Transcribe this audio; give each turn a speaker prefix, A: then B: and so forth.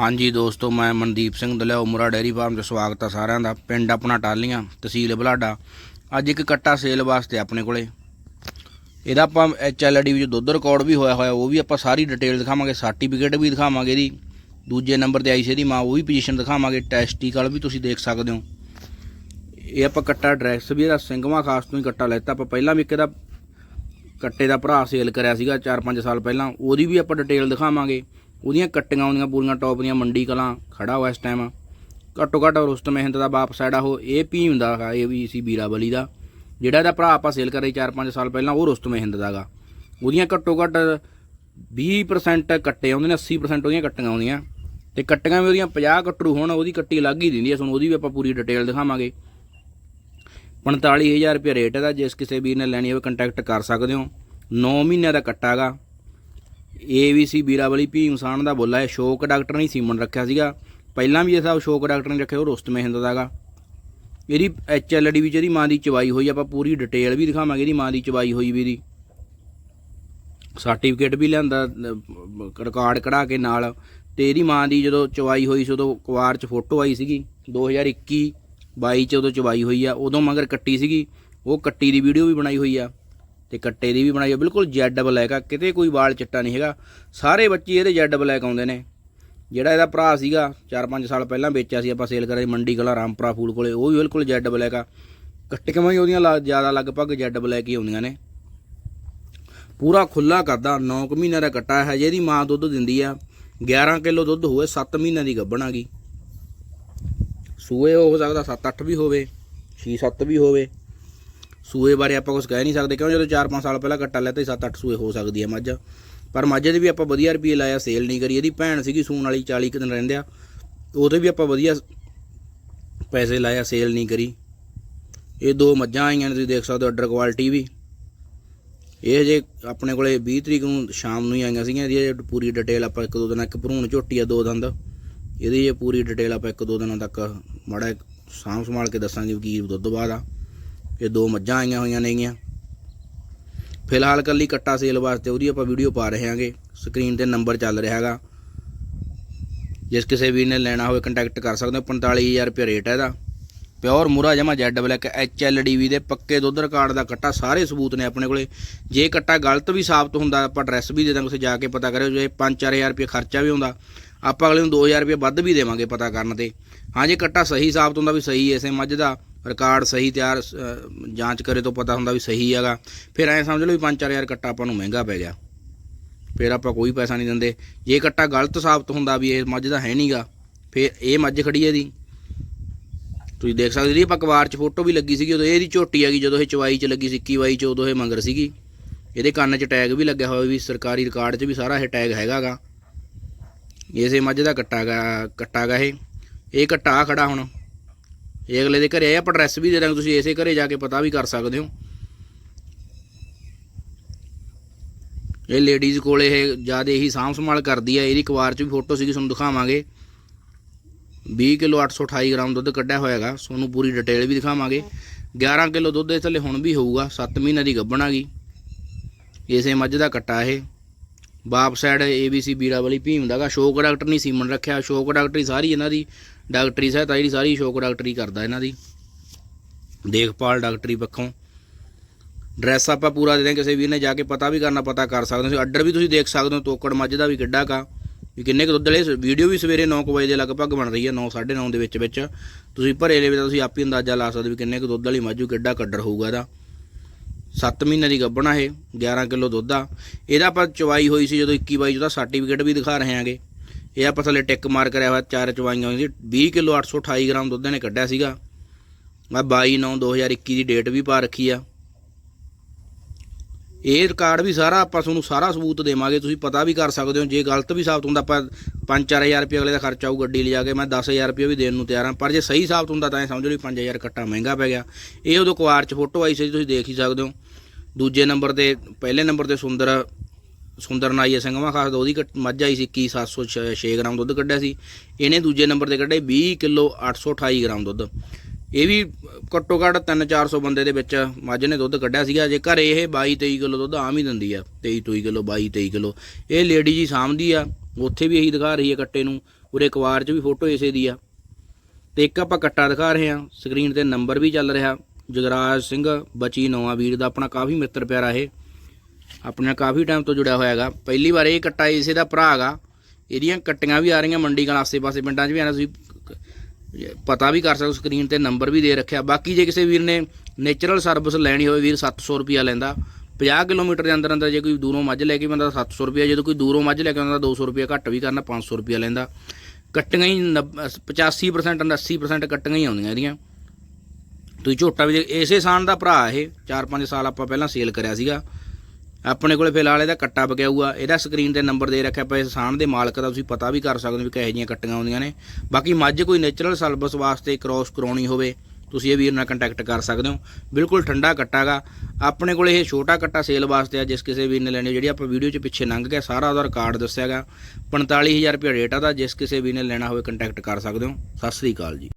A: ਹਾਂਜੀ ਦੋਸਤੋ, ਮੈਂ ਮਨਦੀਪ ਸਿੰਘ ਦਲਿਆ, ਉਮਰਾ ਡੈਰੀ ਫਾਰਮ 'ਚ ਸਵਾਗਤ ਆ ਸਾਰਿਆਂ ਦਾ। ਪਿੰਡ ਆਪਣਾ ਟਾਲੀਆਂ ਤਹਿਸੀਲ ਬਲਾਡਾ। ਅੱਜ ਇੱਕ ਕੱਟਾ ਸੇਲ ਵਾਸਤੇ ਆਪਣੇ ਕੋਲੇ। ਇਹਦਾ ਆਪਾਂ ਐਚਐਲਡੀ ਵਿੱਚ ਦੁੱਧ ਰਿਕਾਰਡ ਵੀ ਹੋਇਆ ਹੋਇਆ, ਉਹ ਵੀ ਆਪਾਂ ਸਾਰੀ ਡਿਟੇਲ ਦਿਖਾਵਾਂਗੇ। ਸਰਟੀਫਿਕੇਟ ਵੀ ਦਿਖਾਵਾਂਗੇ ਇਹਦੀ। ਦੂਜੇ ਨੰਬਰ ਤੇ ਆਈ ਸੀ ਇਹਦੀ ਮਾਂ, ਉਹ ਵੀ ਪੋਜੀਸ਼ਨ ਦਿਖਾਵਾਂਗੇ। ਟੈਸਟੀਕਲ ਵੀ ਤੁਸੀਂ ਦੇਖ ਸਕਦੇ ਹੋ। ਇਹ ਆਪਾਂ ਕੱਟਾ ਡਰੈਸ ਵੀ ਇਹਦਾ ਸਿੰਘਵਾ ਖਾਸ ਤੋਂ ਹੀ ਕੱਟਾ ਲੈਤਾ। ਆਪਾਂ ਪਹਿਲਾਂ ਵੀ ਇੱਕ ਇਹਦਾ ਕੱਟੇ ਦਾ ਭਰਾ ਸੇਲ ਕਰਿਆ ਸੀਗਾ 4-5 ਸਾਲ ਪਹਿਲਾਂ। ਉਹਦੀ ਵੀ ਆਪਾਂ ਡਿਟੇਲ ਦਿਖਾਵਾਂਗੇ। ਉਹਦੀਆਂ ਕੱਟੀਆਂ ਆਉਂਦੀਆਂ ਪੂਰੀਆਂ ਟੌਪ ਦੀਆਂ ਮੰਡੀ ਕਲਾਂ, ਖੜਾ ਹੋਇਆ ਇਸ ਟਾਈਮ ਘੱਟੋ ਘੱਟ ਰੁਸਤ ਮਹਿੰਦ ਦਾ ਬਾਪ ਸਾਈਡ ਉਹ ਇਹ ਭੀਮ ਦਾ ਹੈਗਾ ਇਹ ਵੀ ਸੀ ਬੀਰਾਬਲੀ ਦਾ, ਜਿਹੜਾ ਇਹਦਾ ਭਰਾ ਆਪਾਂ ਸੇਲ ਕਰੇ 4-5 ਸਾਲ ਪਹਿਲਾਂ ਉਹ ਰੁਸਤ ਮਹਿੰਦ ਦਾਗਾ ਉਹਦੀਆਂ ਘੱਟੋ ਘੱਟ 20% ਕੱਟੇ ਆਉਂਦੇ ਨੇ 80% ਉਹਦੀਆਂ ਕੱਟੀਆਂ ਆਉਂਦੀਆਂ ਤੇ ਕੱਟੀਆਂ ਵੀ ਉਹਦੀਆਂ 50 ਕੱਟਰੂ ਹੋਣ, ਉਹਦੀ ਕੱਟੀ ਲੱਗ ਹੀ ਦਿੰਦੀ ਹੈ ਤੁਹਾਨੂੰ ਉਹਦੀ ਵੀ ਆਪਾਂ ਪੂਰੀ ਡਿਟੇਲ ਦਿਖਾਵਾਂਗੇ। 45000 ਰੁਪਏ ਰੇਟ ਇਹਦਾ ਜਿਸ ਕਿਸੇ ਵੀਰ ਨੇ ਲੈਣੀ ਹੋਵੇ ਕੰਟੈਕਟ ਕਰ ਸਕਦੇ ਹੋ। 9 ਮਹੀਨਿਆਂ ਦਾ ਕੱਟਾ ਹੈਗਾ ਏਵੀਸੀ ਬੀਰਾਵਲੀ ਭੀਮਸਾਨ ਦਾ ਬੋਲਾ ਹੈ। ਸ਼ੋਕ ਡਾਕਟਰ ਨੇ ਸੀਮਨ ਰੱਖਿਆ ਸੀਗਾ। ਪਹਿਲਾਂ ਵੀ ਇਹ ਸਭ ਸ਼ੋਕ ਡਾਕਟਰ ਨੇ ਰੱਖਿਆ, ਉਹ ਰੁਸਤ ਹਿੰਦ ਦਾਗਾ ਇਹਦੀ ਐਚਐਲਡੀ ਵਿੱਚ ਇਹਦੀ ਮਾਂ ਦੀ ਚਵਾਈ ਹੋਈ, ਆਪਾਂ ਪੂਰੀ ਡਿਟੇਲ ਵੀ ਦਿਖਾਵਾਂਗੇ ਇਹਦੀ ਮਾਂ ਦੀ ਚਵਾਈ ਹੋਈ ਵੀ ਇਹਦੀ। ਸਰਟੀਫਿਕੇਟ ਵੀ ਲਿਆਂਦਾ ਰਿਕਾਰਡ ਕਢਾ ਕੇ ਨਾਲ। ਤੇ ਇਹਦੀ ਮਾਂ ਦੀ ਜਦੋਂ ਚਵਾਈ ਹੋਈ ਸੀ, ਉਦੋਂ ਕੁਵਾਰ 'ਚ ਫੋਟੋ ਆਈ ਸੀਗੀ। 2021 22 ਚ ਉਦੋਂ ਚਵਾਈ ਹੋਈ ਆ, ਉਦੋਂ ਮਗਰ ਕੱਟੀ ਸੀਗੀ। ਉਹ ਕੱਟੀ ਦੀ ਵੀਡੀਓ ਵੀ ਬਣਾਈ ਹੋਈ ਆ। ਤੇ ਕੱਟੇ ਦੀ ਵੀ ਬਣਾਈ ਆ। ਬਿਲਕੁਲ ਜੈਡ ਬਲੈਕ ਆ, ਕਿਤੇ ਕੋਈ ਵਾਲ ਚਿੱਟਾ ਨਹੀਂ ਹੈਗਾ। ਸਾਰੇ ਬੱਚੇ ਇਹਦੇ ਜੈਡ ਬਲੈਕ ਆਉਂਦੇ ਨੇ। ਜਿਹੜਾ ਇਹਦਾ ਭਰਾ ਸੀਗਾ 4-5 ਸਾਲ ਪਹਿਲਾਂ ਵੇਚਿਆ ਸੀ, ਆਪਾਂ ਸੇਲ ਕਰਿਆ ਮੰਡੀ ਕਲਾ, ਰਾਮਪੁਰਾ ਫੂਲ ਕੋਲੇ, ਉਹ ਵੀ ਬਿਲਕੁਲ ਜੈਡ ਬਲੈਕ ਆ। ਕੱਟੀਆਂ ਵੀ ਉਹਦੀਆਂ ਲਾ- ਜ਼ਿਆਦਾ ਲਗਭਗ ਜੈਡ ਬਲੈਕ ਹੀ ਆਉਂਦੀਆਂ ਨੇ। ਪੂਰਾ ਖੁੱਲਾ ਕਰਦਾ 9 ਮਹੀਨਿਆਂ ਦਾ ਕੱਟਾ ਹੈ, ਜਿਹਦੀ ਮਾਂ ਦੁੱਧ ਦਿੰਦੀ ਆ। 11 ਕਿਲੋ ਦੁੱਧ ਹੋਵੇ 7 ਮਹੀਨਿਆਂ ਦੀ ਗੱਭਣ ਆ ਗਈ। ਸੂਏ ਹੋ ਸਕਦਾ 7-8 ਵੀ ਹੋਵੇ 6-7 ਵੀ ਹੋਵੇ। ਸੂਏ ਬਾਰੇ ਆਪਾਂ ਕੁਝ ਕਹਿ ਨਹੀਂ ਸਕਦੇ, ਕਿਉਂ ਜਦੋਂ 4-5 ਸਾਲ ਪਹਿਲਾਂ ਕੱਟਾ ਲਿਆ ਤੇ 7-8 ਸੂਏ ਹੋ ਸਕਦੀ ਹੈ ਮੱਝ। ਪਰ ਮੱਝ ਦੇ ਵੀ ਆਪਾਂ ਵਧੀਆ ਰੁਪਏ ਲਾਇਆ ਸੇਲ ਨਹੀਂ ਕਰੀ, ਇਹਦੀ ਭੈਣ ਸੀਗੀ ਸੂਣ ਵਾਲੀ 40 ਕੁ ਦਿਨ ਰਹਿੰਦਿਆ ਉਹਦੇ ਵੀ ਆਪਾਂ ਵਧੀਆ ਪੈਸੇ ਲਾਇਆ ਸੇਲ ਨਹੀਂ ਕਰੀ। ਇਹ ਦੋ ਮੱਝਾਂ ਆਈਆਂ ਨੇ, ਤੁਸੀਂ ਦੇਖ ਸਕਦੇ ਹੋ ਆਰਡਰ ਕੁਆਲਿਟੀ ਵੀ। ਇਹ ਜੇ ਆਪਣੇ ਕੋਲੇ 20 ਤਰੀਕ ਨੂੰ ਸ਼ਾਮ ਨੂੰ ਹੀ ਆਈਆਂ ਸੀਗੀਆਂ, ਇਹਦੀ ਪੂਰੀ ਡਿਟੇਲ ਆਪਾਂ ਇੱਕ ਦੋ ਦਿਨਾਂ, ਇੱਕ ਭਰੂਣ ਝੋਟੀ ਆ, ਦੋ ਦੰਦ। ਇਹਦੀ ਜੇ ਪੂਰੀ ਡਿਟੇਲ ਆਪਾਂ ਇੱਕ ਦੋ ਦਿਨਾਂ ਤੱਕ ਮਾੜਾ ਸਾਂਭ ਸੰਭਾਲ ਕੇ ਦੱਸਾਂਗੇ ਵੀ ਕੀ ਦੁੱਧ ਬਾਅਦ ਆ। ਇਹ ਦੋ ਮੱਝਾਂ ਆਈਆਂ ਹੋਈਆਂ ਨੇਗੀਆਂ। ਫਿਲਹਾਲ ਕੱਲੀ ਕੱਟਾ ਸੇਲ ਵਾਸਤੇ ਉਹਦੀ ਆਪਾਂ ਵੀਡੀਓ ਪਾ ਰਹੇ ਹਾਂਗੇ। ਸਕਰੀਨ ਤੇ ਨੰਬਰ ਚੱਲ ਰਿਹਾ ਹੈਗਾ। ਜਿਸ ਕਿਸੇ ਵੀਰ ਨੇ ਲੈਣਾ ਹੋਵੇ ਕੰਟੈਕਟ ਕਰ ਸਕਦੇ ਹੋ 45000 ਰੁਪਏ ਰੇਟ ਹੈ ਇਹਦਾ। ਪਿਓਰ ਮੂਰਾ ਜਮਾ Z black H L D V ਦੇ ਪੱਕੇ ਦੁੱਧ ਰਿਕਾਰਡ ਦਾ ਕੱਟਾ ਸਾਰੇ ਸਬੂਤ ਨੇ ਆਪਣੇ ਕੋਲੇ। ਜੇ ਕੱਟਾ ਗਲਤ ਵੀ ਸਾਬਤ ਹੁੰਦਾ, ਆਪਾਂ ਐਡਰੈਸ ਵੀ ਦੇ ਦਾਂਗੇ ਤੁਸੀਂ ਜਾ ਕੇ ਪਤਾ ਕਰਿਓ। ਜੇ 5-4000 ਰੁਪਏ ਖਰਚਾ ਵੀ ਹੁੰਦਾ, ਆਪਾਂ ਅਗਲੇ ਨੂੰ 2000 ਰੁਪਏ ਵੱਧ ਵੀ ਦੇਵਾਂਗੇ ਪਤਾ ਕਰਨ ਤੇ। ਹਾਂ, ਜੇ ਕੱਟਾ ਸਹੀ ਸਾਬਤ ਹੁੰਦਾ ਵੀ ਸਹੀ ਐਸੇ ਮੱਝ ਦਾ ਰਿਕਾਰਡ ਸਹੀ ਤਿਆਰ ਜਾਂਚ ਕਰੇ ਤੋਂ ਪਤਾ ਹੁੰਦਾ ਵੀ ਸਹੀ ਹੈਗਾ। ਫਿਰ ਐ ਸਮਝ ਲਓ ਵੀ 5-4000 ਕੱਟਾ ਆਪਾਂ ਨੂੰ ਮਹਿੰਗਾ ਪੈ ਗਿਆ। ਫਿਰ ਆਪਾਂ ਕੋਈ ਪੈਸਾ ਨਹੀਂ ਦਿੰਦੇ। ਜੇ ਕੱਟਾ ਗਲਤ ਸਾਬਤ ਹੁੰਦਾ ਵੀ ਇਹ ਮੱਝ ਦਾ ਹੈ ਨਹੀਂਗਾ ਫਿਰ ਇਹ ਮੱਝ ਖੜੀ ਹੈ ਦੀ ਤੁਸੀਂ ਦੇਖ ਸਕਦੇ ਜੀ, ਆਪਾਂ ਅਖਬਾਰ 'ਚ ਫੋਟੋ ਵੀ ਲੱਗੀ ਸੀਗੀ, ਉਦੋਂ ਇਹਦੀ ਝੋਟੀ ਹੈਗੀ ਜਦੋਂ ਇਹ ਚਵਾਈ 'ਚ ਲੱਗੀ ਸੀ 21 ਵਾਈ 'ਚ, ਉਦੋਂ ਇਹ ਮੰਗਰ ਸੀਗੀ। ਇਹਦੇ ਕੰਨ 'ਚ ਟੈਗ ਵੀ ਲੱਗਿਆ ਹੋਇਆ ਵੀ ਸਰਕਾਰੀ ਰਿਕਾਰਡ 'ਚ ਵੀ ਸਾਰਾ ਇਹ ਟੈਗ ਹੈਗਾਗਾ ਇਸੇ ਮੱਝ ਦਾ ਕੱਟਾ ਗਾ ਕੱਟਾ ਗਾ ਇਹ। ਇਹ ਕੱਟਾ ਆ ਖੜਾ ਹੁਣ। ਇਹ ਅਗਲੇ ਦੇ ਘਰੇ ਆਇਆ ਆਪਾਂ ਐਡਰੈਸ ਵੀ ਦੇ ਦਾਂਗੇ, ਤੁਸੀਂ ਇਸੇ ਘਰੇ ਜਾ ਕੇ ਪਤਾ ਵੀ ਕਰ ਸਕਦੇ ਹੋ। ਇਹ ਲੇਡੀਜ਼ ਕੋਲ ਇਹ ਜ਼ਿਆਦਾ ਇਹੀ ਸਾਂਭ ਸੰਭਾਲ ਕਰਦੀ ਹੈ ਇਹਦੀ ਕਵਾਰ 'ਚ ਵੀ ਫੋਟੋ ਸੀਗੀ, ਤੁਹਾਨੂੰ ਦਿਖਾਵਾਂਗੇ। 20 ਕਿਲੋ 828 ਗ੍ਰਾਮ ਦੁੱਧ ਕੱਢਿਆ ਹੋਇਆ ਹੈਗਾ, ਤੁਹਾਨੂੰ ਪੂਰੀ ਡਿਟੇਲ ਵੀ ਦਿਖਾਵਾਂਗੇ। 11 ਕਿਲੋ ਦੁੱਧ ਇਸ ਥੱਲੇ ਹੁਣ ਵੀ ਹੋਊਗਾ 7 ਮਹੀਨੇ ਦੀ ਗੱਭਣ ਆ ਗਈ। ਇਸੇ ਮੱਝ ਦਾ ਕੱਟਾ ਇਹ। ਬਾਪ ਸਾਈਡ ABC ਬੀਰਾਵਲੀ ਭੀਮ ਦਾਗਾ ਸ਼ੋਕ ਡਾਕਟਰ ਨਹੀਂ ਸੀਮਨ ਰੱਖਿਆ ਸ਼ੋਕ ਡਾਕਟਰੀ ਸਾਰੀ ਇਹਨਾਂ ਦੀ ਡਾਕਟਰੀ ਸਹਾਇਤਾ ਜਿਹੜੀ ਸਾਰੀ ਸ਼ੋਕ ਡਾਕਟਰੀ ਕਰਦਾ ਇਹਨਾਂ ਦੀ। ਦੇਖਭਾਲ ਡਾਕਟਰੀ ਪੱਖੋਂ। ਡਰੈਸ ਆਪਾਂ ਪੂਰਾ ਦੇ ਦਾਂਗੇ ਕਿਸੇ ਵੀਰ ਨੇ ਜਾ ਕੇ ਪਤਾ ਵੀ ਕਰਨਾ, ਪਤਾ ਕਰ ਸਕਦੇ ਹੋ। ਤੁਸੀਂ ਵੀ ਤੁਸੀਂ ਦੇਖ ਸਕਦੇ ਹੋ, ਤੋਕੜ ਮੱਝ ਦਾ ਵੀ ਕਿੱਡਾ ਕਾ। ਵੀ ਕਿੰਨੇ ਕੁ ਦੁੱਧ ਵਾਲੇ ਵੀਡੀਓ ਵੀ ਸਵੇਰੇ 9 ਵਜੇ ਦੇ ਲਗਭਗ ਬਣ ਰਹੀ ਹੈ 9 9:30 ਦੇ ਵਿੱਚ ਵਿੱਚ। ਤੁਸੀਂ ਭਰੇ ਲੈਵੇ ਤਾਂ ਤੁਸੀਂ ਆਪ ਹੀ ਅੰਦਾਜ਼ਾ ਲਾ ਸਕਦੇ ਵੀ ਕਿੰਨੇ ਕੁ ਦੁੱਧ ਵਾਲੀ ਮੱਝੂ ਕਿੱਡਾ ਕੱਡਰ ਹੋਊਗਾ ਇਹਦਾ। 7 ਮਹੀਨੇ ਦੀ ਗੱਭਣਾ ਇਹ 11 ਕਿਲੋ ਦੁੱਧ ਆ। ਇਹਦਾ ਆਪਾਂ ਚਵਾਈ ਹੋਈ ਸੀ ਜਦੋਂ 21 22 ਉਹਦਾ ਸਰਟੀਫਿਕੇਟ ਵੀ ਦਿਖਾ ਰਹੇ ਹਾਂਗੇ। ਇਹ ਆਪਾਂ ਥੱਲੇ ਟਿਕ ਮਾਰ ਕਰਿਆ ਹੋਇਆ, ਚਾਰ ਚਵਾਈਆਂ ਹੋਈਆਂ ਸੀ। 20 ਕਿਲੋ 828 ਗ੍ਰਾਮ ਦੁੱਧ ਨੇ ਕੱਢਿਆ ਸੀਗਾ। ਆ 22 9 2021 ਦੀ ਡੇਟ ਵੀ ਪਾ ਰੱਖੀ ਆ। ਇਹ ਰਿਕਾਰਡ ਵੀ ਸਾਰਾ ਆਪਾਂ ਤੁਹਾਨੂੰ ਸਾਰਾ ਸਬੂਤ ਦੇਵਾਂਗੇ, ਤੁਸੀਂ ਪਤਾ ਵੀ ਕਰ ਸਕਦੇ ਹੋ। ਜੇ ਗਲਤ ਵੀ ਸਾਬਤ ਹੁੰਦਾ, ਆਪਾਂ 5-4000 ਰੁਪਏ ਅਗਲੇ ਦਾ ਖਰਚਾ ਆਊ ਗੱਡੀ ਲਿਜਾ ਕੇ, ਮੈਂ 10000 ਰੁਪਏ ਵੀ ਦੇਣ ਨੂੰ ਤਿਆਰ ਹਾਂ ਪਰ ਜੇ ਸਹੀ ਸਾਬਤ ਹੁੰਦਾ, ਤਾਂ ਇਹ ਸਮਝ ਲਓ 5000 ਕੱਟਾ ਮਹਿੰਗਾ ਪੈ ਗਿਆ। ਇਹ ਉਦੋਂ ਕੁਆਰ 'ਚ ਫੋਟੋ ਆਈ ਸੀ, ਤੁਸੀਂ ਦੇਖ ਹੀ ਸਕਦੇ ਹੋ। ਦੂਜੇ ਨੰਬਰ ਤੇ, ਪਹਿਲੇ ਨੰਬਰ ਤੇ ਸੁੰਦਰ ਸੁੰਦਰ ਨਾਈ ਸਿੰਘਵਾ, ਖਾਸ ਦਾ ਉਹਦੀ ਕੱਟ- ਮੱਝ ਆਈ ਸੀ 21706 ਗ੍ਰਾਮ ਦੁੱਧ ਕੱਢਿਆ ਸੀ। ਇਹਨੇ ਦੂਜੇ ਨੰਬਰ ਤੇ ਕੱਢੇ 20 ਕਿਲੋ 828 ਗ੍ਰਾਮ ਦੁੱਧ। ਇਹ ਵੀ ਘੱਟੋ ਘੱਟ 3-400 ਬੰਦੇ ਦੇ ਵਿੱਚ ਮੱਝ ਨੇ ਦੁੱਧ ਕੱਢਿਆ ਸੀਗਾ। ਜੇ ਘਰੇ ਇਹ 22-23 ਕਿਲੋ ਦੁੱਧ ਆਮ ਹੀ ਦਿੰਦੀ ਆ 23-23 ਕਿਲੋ 22-23 ਕਿਲੋ। ਇਹ ਲੇਡੀ ਜੀ ਸਾਂਭਦੀ ਆ, ਉੱਥੇ ਵੀ ਇਹੀ ਦਿਖਾ ਰਹੀ ਹੈ ਕੱਟੇ ਨੂੰ। ਉਰੇ ਕਵਾਰ 'ਚ ਵੀ ਫੋਟੋ ਇਸੇ ਦੀ ਆ। ਤੇ ਇੱਕ ਆਪਾਂ ਕੱਟਾ ਦਿਖਾ ਰਹੇ ਹਾਂ। ਸਕਰੀਨ ਤੇ ਨੰਬਰ ਵੀ ਚੱਲ ਰਿਹਾ। ਜਗਰਾਜ ਸਿੰਘ, ਬਚੀ ਨਵਾਂ ਵੀਰ ਦਾ ਆਪਣਾ ਕਾਫੀ ਮਿੱਤਰ ਪਿਆਰਾ ਇਹ। ਆਪਣੇ ਨਾਲ ਕਾਫੀ ਟਾਈਮ ਤੋਂ ਜੁੜਿਆ ਹੋਇਆ ਹੈਗਾ। ਪਹਿਲੀ ਵਾਰ ਇਹ ਕੱਟਾ ਇਸੇ ਦਾ ਭਰਾ ਹੈਗਾ। ਇਹਦੀਆਂ ਕੱਟੀਆਂ ਵੀ ਆ ਰਹੀਆਂ ਮੰਡੀ ਕਲ ਆਸੇ-ਪਾਸੇ ਪਿੰਡਾਂ 'ਚ ਵੀ ਆਣਾ ਤੁਸੀਂ ਪਤਾ ਵੀ ਕਰ ਸਕਦੇ ਸਕਰੀਨ ਤੇ ਨੰਬਰ ਵੀ ਦੇ ਰੱਖਿਆ। ਬਾਕੀ ਜੇ ਕਿਸੇ ਵੀਰ ਨੇ ਨੇਚਰਲ ਸਰਵਿਸ ਲੈਣੀ ਹੋਵੇ, ਵੀਰ 700 ਰੁਪਿਆ ਲੈਂਦਾ। 50 ਕਿਲੋਮੀਟਰ ਦੇ ਅੰਦਰ ਅੰਦਰ ਜੇ ਕੋਈ ਦੂਰੋਂ ਮੱਝ ਲੈ ਕੇ ਬੰਦਾ 700 ਰੁਪਿਆ ਜਦੋਂ ਕੋਈ ਦੂਰੋਂ ਮੱਝ ਲੈ ਕੇ ਆਉਂਦਾ 200 ਰੁਪਿਆ ਘੱਟ ਵੀ ਕਰਨਾ 500 ਰੁਪਿਆ ਲੈਂਦਾ। ਕੱਟੀਆਂ ਹੀ 90 85% 80% ਕੱਟੀਆਂ ਹੀ ਆਉਂਦੀਆਂ ਇਹਦੀਆਂ। ਤੁਸੀਂ ਝੋਟਾ ਵੀ ਦੇਖ- ਇਸੇ ਸਾਨ ਦਾ ਭਰਾ ਇਹ 4-5 ਸਾਲ ਆਪਾਂ ਪਹਿਲਾਂ ਸੇਲ ਕਰਿਆ ਸੀਗਾ। ਆਪਣੇ ਕੋਲੇ ਫਿਲਹਾਲ ਇਹਦਾ ਕੱਟਾ ਬਗਿਆਊਆ ਇਹਦਾ ਸਕਰੀਨ ਤੇ ਨੰਬਰ ਦੇ ਰੱਖਿਆ ਪਿਆ ਇਸ ਦੇ ਮਾਲਕ ਦਾ ਤੁਸੀਂ ਪਤਾ ਵੀ ਕਰ ਸਕਦੇ ਹੋ ਵੀ ਕਿਹੋ ਜਿਹੀਆਂ ਕੱਟੀਆਂ ਆਉਂਦੀਆਂ ਨੇ। ਬਾਕੀ ਮੱਝ ਕੋਈ ਨੇਚਰਲ ਸਰਵਿਸ ਵਾਸਤੇ ਕ੍ਰੋਸ ਕਰਾਉਣੀ ਹੋਵੇ, ਤੁਸੀਂ ਇਹ ਵੀਰ ਨਾਲ ਕੰਟੈਕਟ ਕਰ ਸਕਦੇ ਹੋ। ਬਿਲਕੁਲ ਠੰਡਾ ਕੱਟਾਗਾ ਆਪਣੇ ਕੋਲ ਇਹ ਛੋਟਾ ਕੱਟਾ ਸੇਲ ਵਾਸਤੇ ਆ, ਜਿਸ ਕਿਸੇ ਵੀਰ ਨੇ ਲੈਣੀ ਜਿਹੜੀ ਆਪਾਂ ਵੀਡੀਓ 'ਚ ਪਿੱਛੇ ਲੰਘ ਗਿਆ, ਸਾਰਾ ਉਹਦਾ ਰਿਕਾਰਡ ਦੱਸਿਆਗਾ 45000 ਰੁਪਏ ਰੇਟ ਆ ਦਾ ਜਿਸ ਕਿਸੇ ਵੀਰ ਨੇ ਲੈਣਾ ਹੋਵੇ ਕੰਟੈਕਟ ਕਰ ਸਕਦੇ ਹੋ। ਸਤਿ ਸ੍ਰੀ ਅਕਾਲ ਜੀ।